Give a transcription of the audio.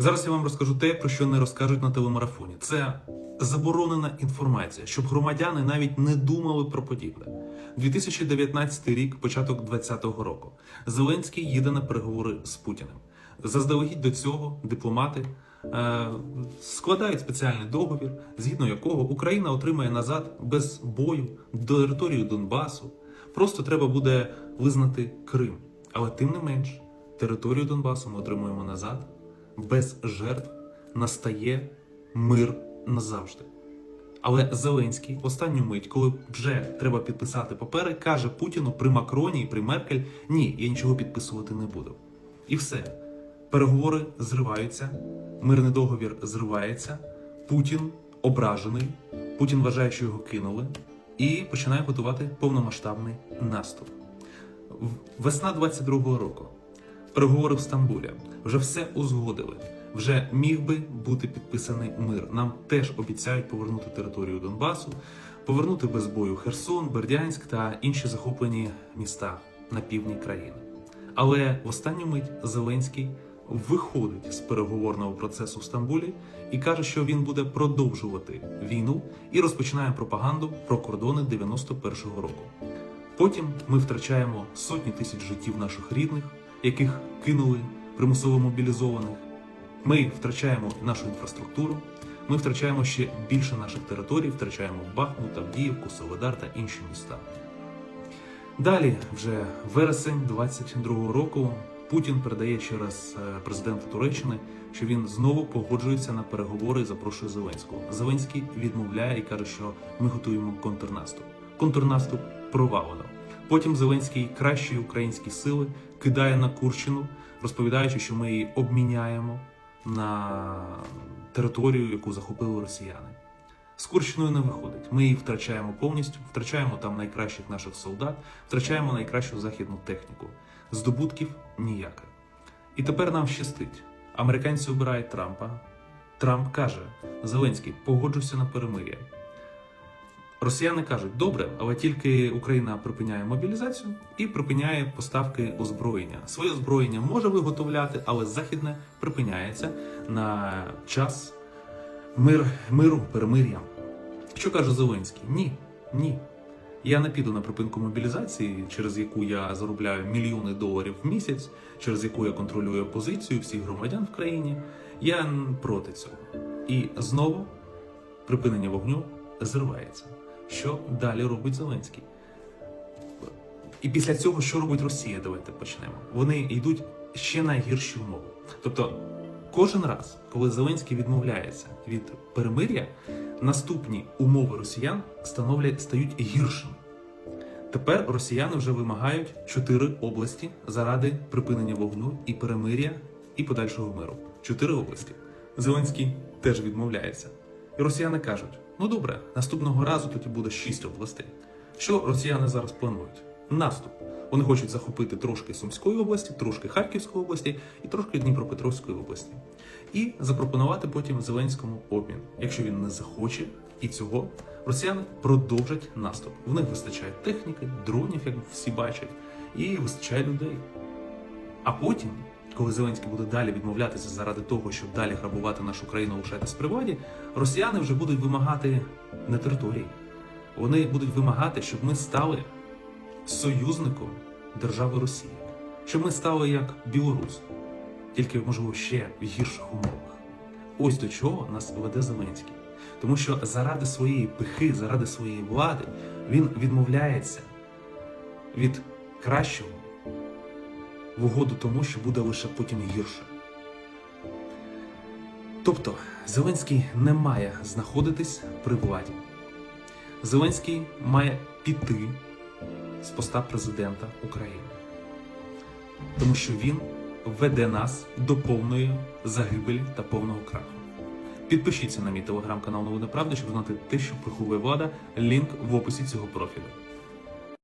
Зараз я вам розкажу те, про що не розкажуть на телемарафоні. Це заборонена інформація, щоб громадяни навіть не думали про подібне. 2019 рік, початок 2020 року. Зеленський їде на переговори з Путіним. Заздалегідь до цього дипломати е, складають спеціальний договір, згідно якого Україна отримає назад без бою до територію Донбасу. Просто треба буде визнати Крим. Але тим не менш, територію Донбасу ми отримуємо назад без жертв настає мир назавжди. Але Зеленський в останню мить, коли вже треба підписати папери, каже Путіну при Макроні і при Меркель: ні, я нічого підписувати не буду. І все. Переговори зриваються, мирний договір зривається. Путін ображений. Путін вважає, що його кинули, і починає готувати повномасштабний наступ. Весна 22-го року. Переговори в Стамбулі. Вже все узгодили. Вже міг би бути підписаний мир. Нам теж обіцяють повернути територію Донбасу, повернути без бою Херсон, Бердянськ та інші захоплені міста на півдні країни. Але в останню мить Зеленський виходить з переговорного процесу в Стамбулі і каже, що він буде продовжувати війну і розпочинає пропаганду про кордони 91-го року. Потім ми втрачаємо сотні тисяч життів наших рідних, яких кинули примусово мобілізованих. Ми втрачаємо нашу інфраструктуру, ми втрачаємо ще більше наших територій, втрачаємо Бахмут, Авдіївку, Соледар та інші міста. Далі, вже вересень 22-го року, Путін передає через е, президента Туреччини, що він знову погоджується на переговори і запрошує Зеленського. Зеленський відмовляє і каже, що ми готуємо контрнаступ. Контрнаступ провалено. Потім Зеленський кращі українські сили кидає на Курщину, розповідаючи, що ми її обміняємо на територію, яку захопили росіяни. З Курщиною не виходить. Ми її втрачаємо повністю, втрачаємо там найкращих наших солдат, втрачаємо найкращу західну техніку. Здобутків ніяких. І тепер нам щастить. Американці обирають Трампа. Трамп каже: Зеленський, погоджуйся на перемир'я. Росіяни кажуть, добре, але тільки Україна припиняє мобілізацію і припиняє поставки озброєння. Своє озброєння може виготовляти, але західне припиняється на час мир, миру, перемир'я. Що каже Зеленський? Ні, ні. Я не піду на припинку мобілізації, через яку я заробляю мільйони доларів в місяць, через яку я контролюю позицію всіх громадян в країні. Я проти цього. І знову припинення вогню зривається. Що далі робить Зеленський? І після цього, що робить Росія? Давайте почнемо. Вони йдуть ще на гірші умови. Тобто, кожен раз, коли Зеленський відмовляється від перемир'я, наступні умови росіян становлять стають гіршими. Тепер росіяни вже вимагають чотири області заради припинення вогню і перемир'я і подальшого миру. Чотири області. Зеленський теж відмовляється. І росіяни кажуть: ну добре, наступного разу тоді буде шість областей. Що росіяни зараз планують? Наступ. Вони хочуть захопити трошки Сумської області, трошки Харківської області і трошки Дніпропетровської області. І запропонувати потім Зеленському обмін. Якщо він не захоче і цього, росіяни продовжать наступ. В них вистачає техніки, дронів, як всі бачать, і вистачає людей. А потім, коли Зеленський буде далі відмовлятися заради того, щоб далі грабувати нашу країну лишатись при владі, росіяни вже будуть вимагати не території. Вони будуть вимагати, щоб ми стали союзником держави Росії, щоб ми стали як Білорусь, тільки можливо ще в гірших умовах. Ось до чого нас веде Зеленський. Тому що заради своєї пихи, заради своєї влади, він відмовляється від кращого в угоду тому, що буде лише потім гірше. Тобто Зеленський не має знаходитись при владі. Зеленський має піти з поста президента України, тому що він веде нас до повної загибелі та повного краху. Підпишіться на мій телеграм-канал Новини Правди, щоб знати те, що приховує влада. Лінк в описі цього профілю.